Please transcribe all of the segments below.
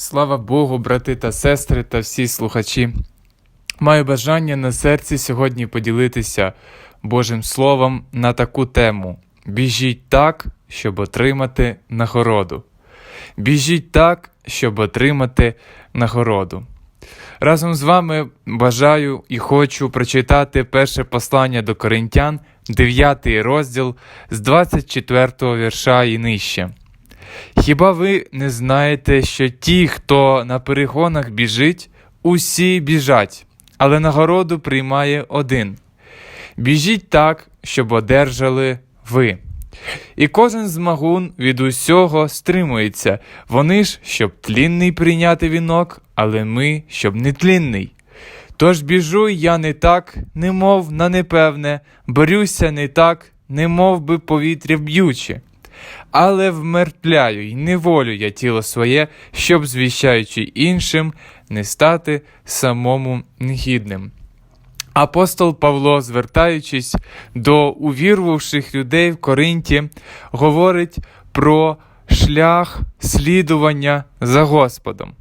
Слава Богу, брати та сестри та всі слухачі. Маю бажання на серці сьогодні поділитися Божим Словом на таку тему: Біжіть так, щоб отримати нагороду. Біжіть так, щоб отримати нагороду. Разом з вами бажаю і хочу прочитати перше послання до Коринтян, 9 розділ з 24 вірша і нижче. Хіба ви не знаєте, що ті, хто на перегонах біжить, усі біжать, але нагороду приймає один. Біжіть так, щоб одержали ви. І кожен змагун від усього стримується, вони ж, щоб тлінний прийняти вінок, але ми, щоб нетлінний. Тож біжу я не так, немов на непевне, борюся не так, немов би повітря б'юче. Але вмертвляю й неволю я тіло своє, щоб, звіщаючи іншим, не стати самому негідним. Апостол Павло, звертаючись до увірвавших людей в Коринті, говорить про шлях слідування за Господом.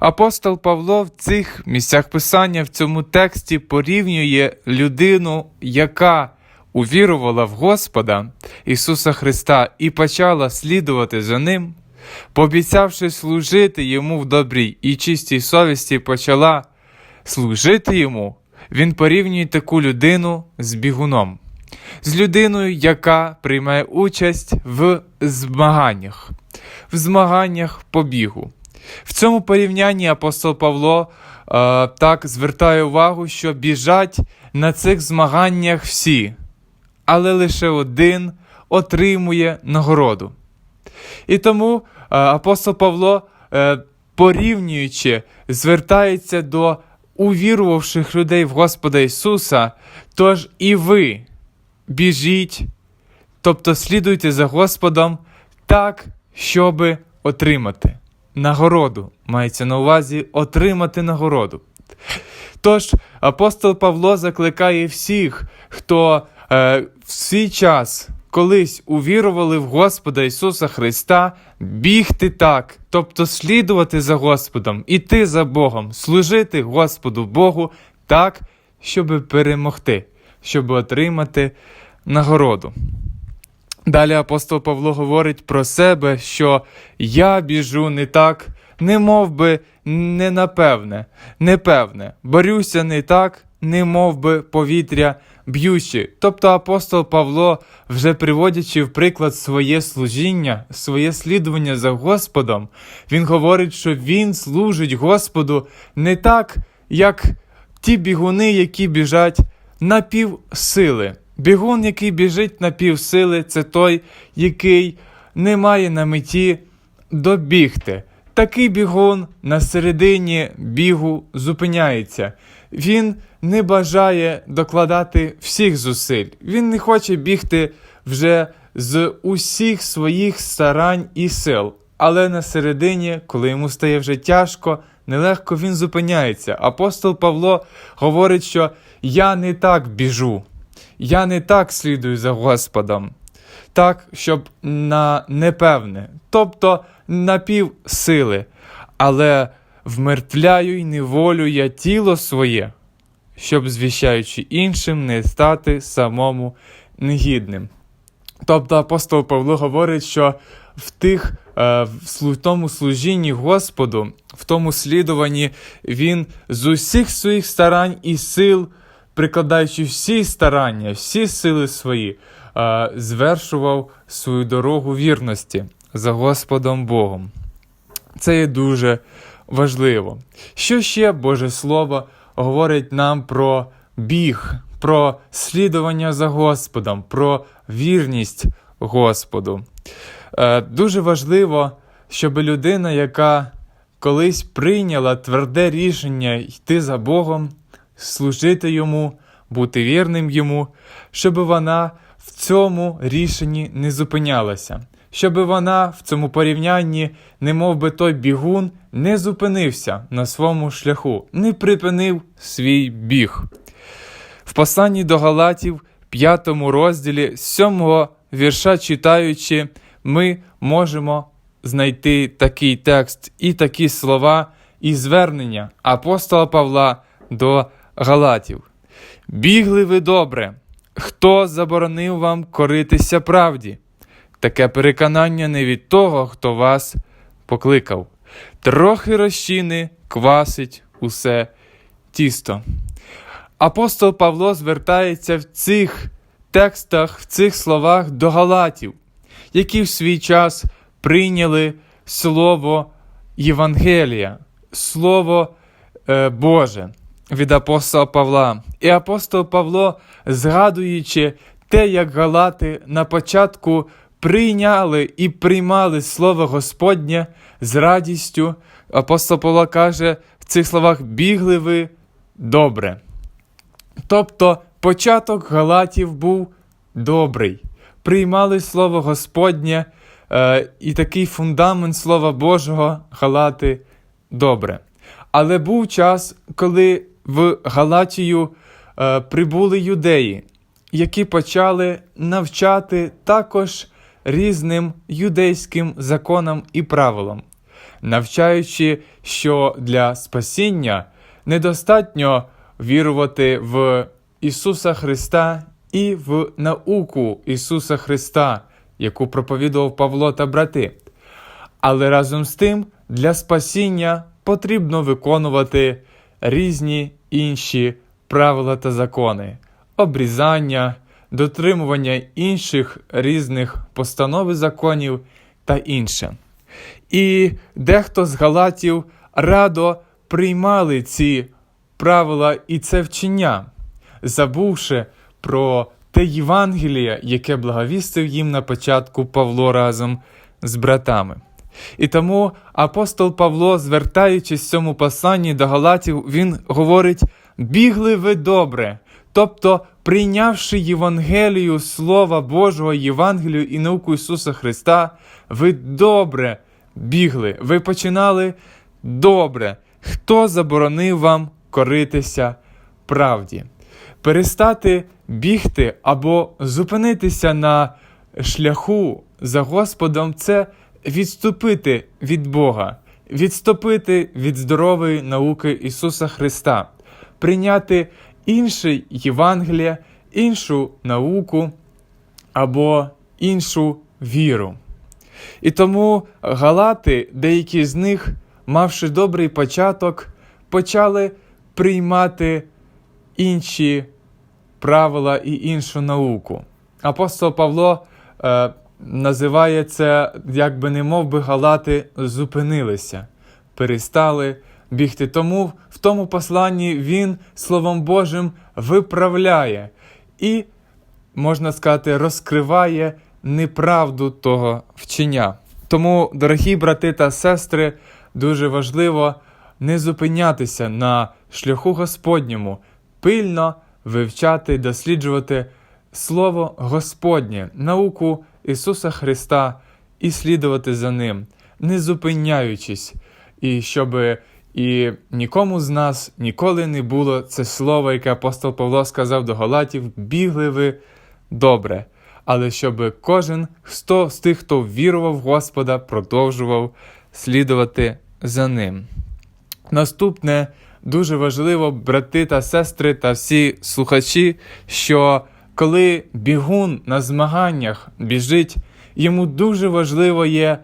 Апостол Павло в цих місцях писання в цьому тексті порівнює людину, яка увірувала в Господа Ісуса Христа і почала слідувати за Ним, пообіцявши служити Йому в добрій і чистій совісті, почала служити Йому, він порівнює таку людину з бігуном, з людиною, яка приймає участь в змаганнях, в змаганнях по бігу. В цьому порівнянні апостол Павло е, так звертає увагу, що біжать на цих змаганнях всі, але лише один отримує нагороду. І тому е, апостол Павло, е, порівнюючи, звертається до увірувавших людей в Господа Ісуса, тож і ви біжіть, тобто слідуйте за Господом так, щоби отримати нагороду. Мається на увазі отримати нагороду. Тож апостол Павло закликає всіх, хто е, в свій час колись увірували в Господа Ісуса Христа, бігти так, тобто слідувати за Господом, іти за Богом, служити Господу Богу так, щоб перемогти, щоб отримати нагороду. Далі апостол Павло говорить про себе, що я біжу не так, не мов би не напевне, непевне, борюся не так, не мов би повітря б'ючи. Тобто апостол Павло, вже приводячи в приклад своє служіння, своє слідування за Господом, він говорить, що він служить Господу не так, як ті бігуни, які біжать на півсили. Бігун, який біжить на півсили, це той, який не має на меті добігти. Такий бігун на середині бігу зупиняється. Він не бажає докладати всіх зусиль. Він не хоче бігти вже з усіх своїх старань і сил. Але на середині, коли йому стає вже тяжко, нелегко він зупиняється. Апостол Павло говорить, що я не так біжу, я не так слідую за Господом, так, щоб на непевне, тобто на півсили, але вмертвляю й неволю я тіло своє, щоб, звіщаючи іншим, не стати самому негідним. Тобто апостол Павло говорить, що в тих е, в тому служінні Господу, в тому слідуванні, він з усіх своїх старань і сил, прикладаючи всі старання, всі сили свої, звершував свою дорогу вірності за Господом Богом. Це є дуже важливо. Що ще Боже Слово говорить нам про біг, про слідування за Господом, про вірність Господу? Е, Дуже важливо, щоб людина, яка колись прийняла тверде рішення йти за Богом, служити йому, бути вірним йому, щоб вона в цьому рішенні не зупинялася, щоб вона в цьому порівнянні, не би той бігун, не зупинився на своєму шляху, не припинив свій біг. В посланні до Галатів, 5 розділі, 7 вірша читаючи, ми можемо знайти такий текст і такі слова і звернення апостола Павла до Галатів. Бігли ви добре, хто заборонив вам коритися правді? Таке переконання не від того, хто вас покликав. Трохи розчини квасить усе тісто. Апостол Павло звертається в цих текстах, в цих словах до Галатів, які в свій час прийняли слово Євангелія, Слово е, Боже від апостола Павла. І апостол Павло, згадуючи те, як Галати на початку прийняли і приймали Слово Господнє з радістю, апостол Павло каже в цих словах: бігли ви добре. Тобто початок Галатів був добрий. Приймали Слово Господнє е, і такий фундамент Слова Божого Галати добре. Але був час, коли в Галатію е, прибули юдеї, які почали навчати також різним юдейським законам і правилам, навчаючи, що для спасіння недостатньо вірувати в Ісуса Христа і в науку Ісуса Христа, яку проповідував Павло та брати. Але разом з тим для спасіння потрібно виконувати різні інші правила та закони, обрізання, дотримування інших різних постанов і законів та інше. І дехто з галатів радо приймали ці правила і це вчення, забувши про те Євангеліє, яке благовістив їм на початку Павло разом з братами. І тому апостол Павло, звертаючись в цьому посланні до Галатів, він говорить: бігли ви добре. Тобто, прийнявши Євангелію Слова Божого, Євангелію і науку Ісуса Христа, ви добре бігли, ви починали добре. Хто заборонив вам коритися правді? Перестати бігти або зупинитися на шляху за Господом це відступити від Бога, відступити від здорової науки Ісуса Христа, прийняти інше Євангеліє, іншу науку або іншу віру. І тому галати, деякі з них, мавши добрий початок, почали приймати інші правила і іншу науку. Апостол Павло е, називає це, як би не мов би галати зупинилися, перестали бігти. Тому в тому посланні він Словом Божим виправляє і, можна сказати, розкриває неправду того вчення. Тому, дорогі брати та сестри, дуже важливо не зупинятися на шляху Господньому, пильно вивчати, досліджувати Слово Господнє, науку Ісуса Христа і слідувати за Ним, не зупиняючись, і щоб і нікому з нас ніколи не було це слово, яке апостол Павло сказав до Галатів, бігли ви добре. Але щоб кожен хто з тих, хто вірував в Господа, продовжував слідувати за ним. Наступне дуже важливо, брати та сестри та всі слухачі, що коли бігун на змаганнях біжить, йому дуже важливо є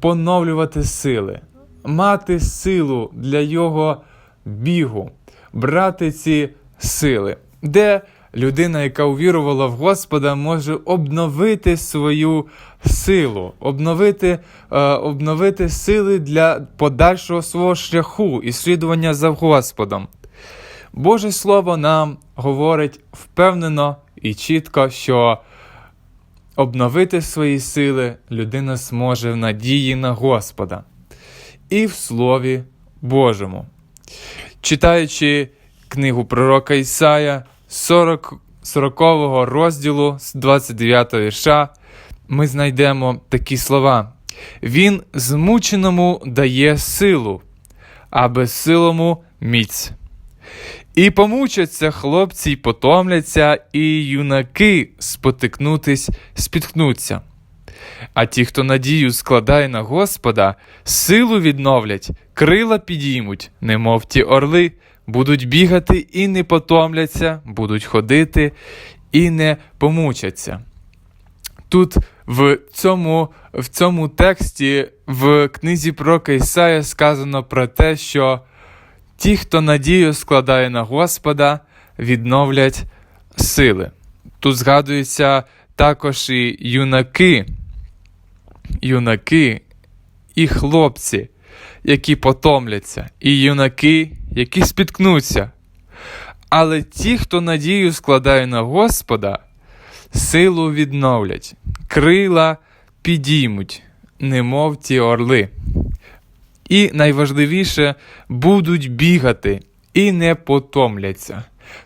поновлювати сили, мати силу для його бігу, брати ці сили, де людина, яка увірувала в Господа, може обновити свою силу, обновити е, обновити сили для подальшого свого шляху і слідування за Господом. Боже Слово нам говорить впевнено і чітко, що обновити свої сили людина зможе в надії на Господа і в Слові Божому. Читаючи книгу пророка Ісая 40, 40 розділу з 29 вірша, ми знайдемо такі слова. Він змученому дає силу, а безсилому міць. І помучаться хлопці й потомляться, і юнаки спотикнутись, спіткнуться. А ті, хто надію складає на Господа, силу відновлять, крила підіймуть, немов ті орли, будуть бігати і не потомляться, будуть ходити і не помучаться. Тут в цьому, в цьому тексті в книзі про Ісая сказано про те, що ті, хто надію складає на Господа, відновлять сили. Тут згадуються також і юнаки, юнаки і хлопці, які потомляться, і юнаки, які спіткнуться. Але ті, хто надію складає на Господа, силу відновлять, крила підіймуть, немов ті орли. І найважливіше будуть бігати і не потомляться.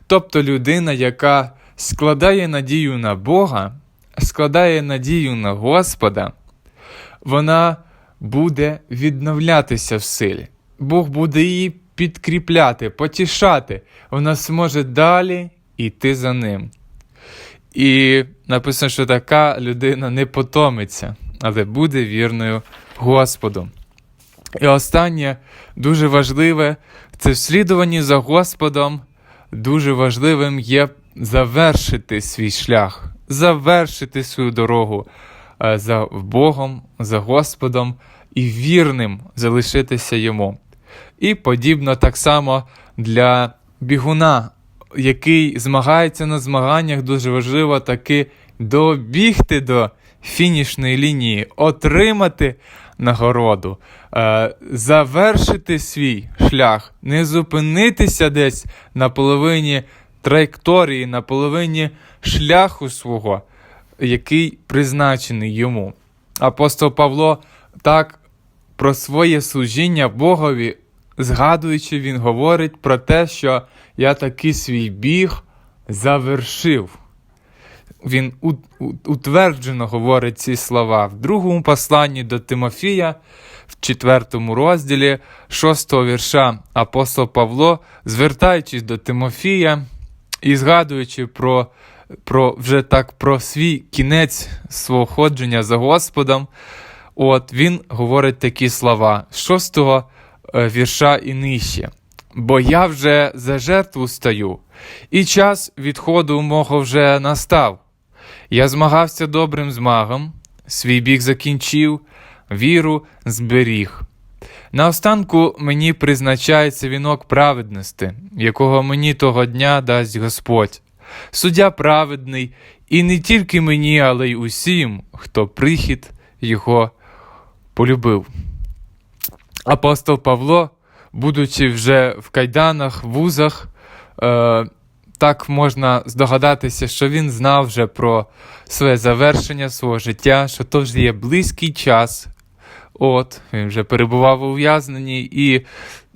Тобто людина, яка складає надію на Бога, складає надію на Господа, вона буде відновлятися в силі. Бог буде її підкріпляти, потішати. Вона зможе далі йти за ним. І написано, що така людина не потомиться, але буде вірною Господу. І останнє дуже важливе це в слідуванні за Господом. Дуже важливим є завершити свій шлях, завершити свою дорогу е, за Богом, за Господом і вірним залишитися йому. І подібно так само для бігуна, який змагається на змаганнях, дуже важливо таки добігти до фінішної лінії, отримати нагороду, е, завершити свій шлях, не зупинитися десь на половині траєкторії, на половині шляху свого, який призначений йому. Апостол Павло так про своє служіння Богові, згадуючи, він говорить про те, що я таки свій біг завершив. Він утверджено говорить ці слова в другому посланні до Тимофія, в четвертому розділі, шостого вірша апостол Павло, звертаючись до Тимофія і згадуючи про, про вже так про свій кінець свого ходження за Господом, от він говорить такі слова з шостого е, вірша і нижче. Бо я вже за жертву стаю, і час відходу мого вже настав. Я змагався добрим змагом, свій біг закінчив, віру зберіг. Наостанку мені призначається вінок праведності, якого мені того дня дасть Господь. Суддя праведний, і не тільки мені, але й усім, хто прихід його полюбив. Апостол Павло, будучи вже в кайданах, вузах, е, так можна здогадатися, що він знав вже про своє завершення свого життя, що то вже є близький час. От, він вже перебував у ув'язненні, і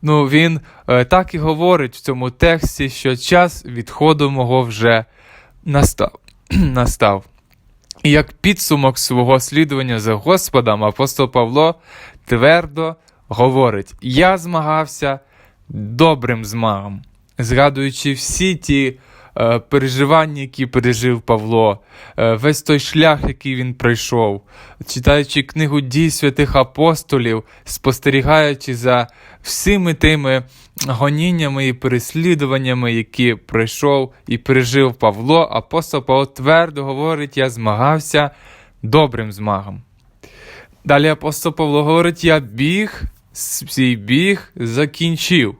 ну, він е, так і говорить в цьому тексті, що час відходу мого вже настав. настав. І як підсумок свого слідування за Господом, апостол Павло твердо говорить: Я змагався добрим змагом, згадуючи всі ті е, переживання, які пережив Павло, е, весь той шлях, який він пройшов, читаючи книгу дій святих апостолів, спостерігаючи за всіми тими гоніннями і переслідуваннями, які пройшов і пережив Павло, апостол Павло твердо говорить: Я змагався добрим змагом. Далі апостол Павло говорить: Я біг, свій біг закінчив.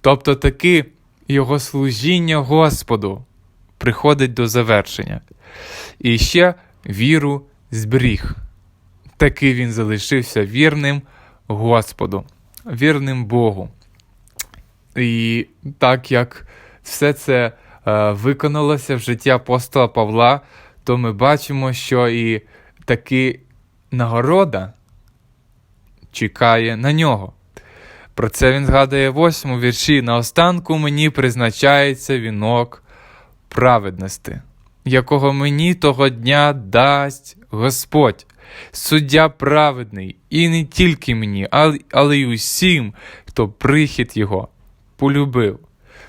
Тобто таки його служіння Господу приходить до завершення. І ще віру зберіг. Таки він залишився вірним Господу, вірним Богу. І так як все це е, виконалося в житті апостола Павла, то ми бачимо, що і таки нагорода чекає на нього. Про це він згадує в восьмому вірші. Наостанку мені призначається вінок праведності, якого мені того дня дасть Господь, суддя праведний, і не тільки мені, але, й усім, хто прихід його полюбив.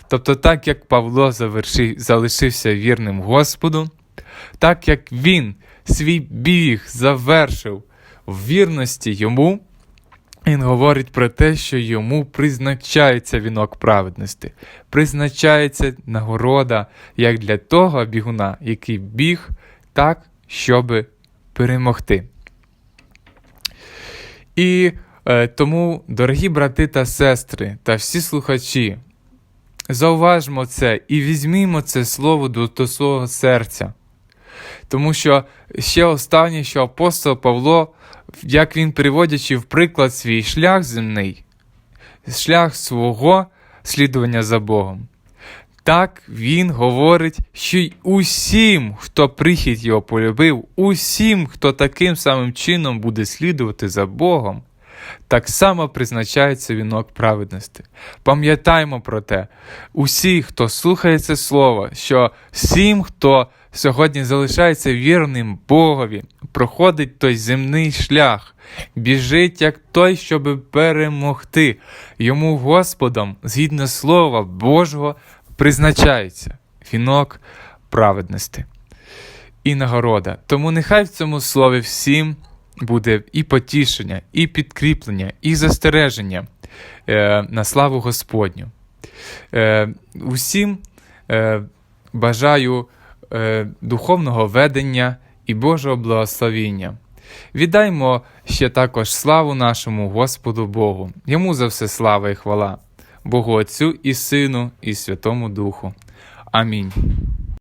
Тобто, так як Павло завершив, залишився вірним Господу, так як він свій біг завершив в вірності йому, він говорить про те, що йому призначається вінок праведності, призначається нагорода як для того бігуна, який біг так, щоб перемогти. І е, тому, дорогі брати та сестри та всі слухачі, зауважмо це і візьмімо це слово до, до свого серця. Тому що ще останнє, що апостол Павло, як він переводячи в приклад свій шлях земний, шлях свого слідування за Богом, так він говорить, що й усім, хто прихід його полюбив, усім, хто таким самим чином буде слідувати за Богом, так само призначається вінок праведності. Пам'ятаймо про те, усі, хто слухає це слово, що всім, хто сьогодні залишається вірним Богові, проходить той земний шлях, біжить як той, щоб перемогти. Йому Господом, згідно Слова Божого, призначається вінок праведності і нагорода. Тому нехай в цьому слові всім буде і потішення, і підкріплення, і застереження е, на славу Господню. Е, усім е, бажаю е, духовного ведення і Божого благословіння. Віддаймо ще також славу нашому Господу Богу. Йому за все слава і хвала, Богу Отцю і Сину, і Святому Духу. Амінь.